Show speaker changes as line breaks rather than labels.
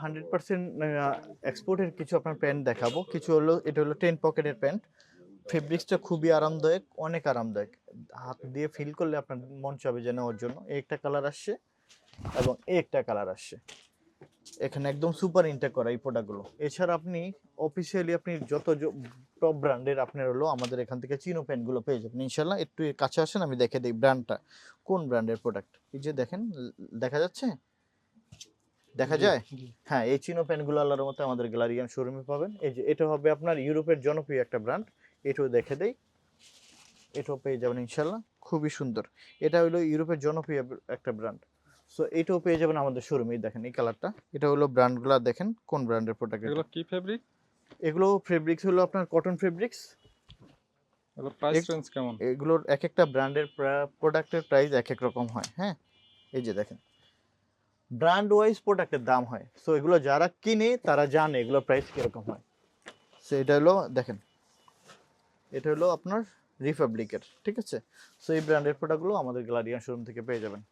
Hundred percent এক্সপোর্টের কিছু আপনার প্যান্ট দেখাবো। কিছু হলো, এটা হলো টেন পকেটের প্যান্ট ফেব্রিক্সটা খুবই আরামদায়ক, অনেক আরামদায়ক। হাত দিয়ে ফিল করলে আপনার মন চাবে যে নেওয়ার জন্য। একটা কালার আসছে এবং একটা কালার আসছে। এখানে একদম সুপার ইনটেক করা এই প্রোডাক্টগুলো এছাড়া আপনি অফিসিয়ালি আপনি যত টপ ব্র্যান্ডের আপনার হলো, আমাদের এখান থেকে চিনো প্যান্টগুলো পেয়ে যাবেন। ইনশাল্লাহ একটু কাছে আসেন, আমি দেখে দিই ব্র্যান্ডটা কোন ব্র্যান্ডের প্রোডাক্ট এই যে দেখেন, দেখা যাচ্ছে? দেখা যায়? হ্যাঁ এই চিনো প্যান্টগুলো আল্লাহর মতো আমাদের গ্যালারিয়ান শোরুমে পাবেন। এই যে এটা হবে আপনার ইউরোপের জনপ্রিয় একটা ব্র্যান্ড এটাও দেখে দেই। এটাও পেয়ে যাবেন ইনশাল্লাহ খুবই সুন্দর। এটা হলো ইউরোপের জনপ্রিয় একটা ব্র্যান্ড সো এটাও পেয়ে যাবেন আমাদের শোরুমে দেখেন এই কালারটা এটা হলো ব্র্যান্ডগুলো দেখেন কোন ব্র্যান্ডের প্রোডাক্ট
এগুলো কি ফেব্রিক
এগুলো ফেব্রিক্স হলো আপনার কটন ফেব্রিক্স
এগুলো প্রাইস রেঞ্জ কেমন?
এগুলোর এক একটা ব্র্যান্ডের প্রোডাক্টের প্রাইস এক এক রকম হয় হ্যাঁ? এই যে দেখেন। ব্র্যান্ড ওয়াইজ প্রোডাক্টের দাম হয়। সো এগুলো যারা কিনে, তারা জানে এগুলো প্রাইস কীরকম হয়। সো এটা হলো, দেখেন, এটা হলো আপনার রিপাবলিকের ঠিক আছে? সো এই ব্র্যান্ডের প্রোডাক্টগুলো আমাদের গ্যালারিয়ান শোরুম থেকে পেয়ে যাবেন।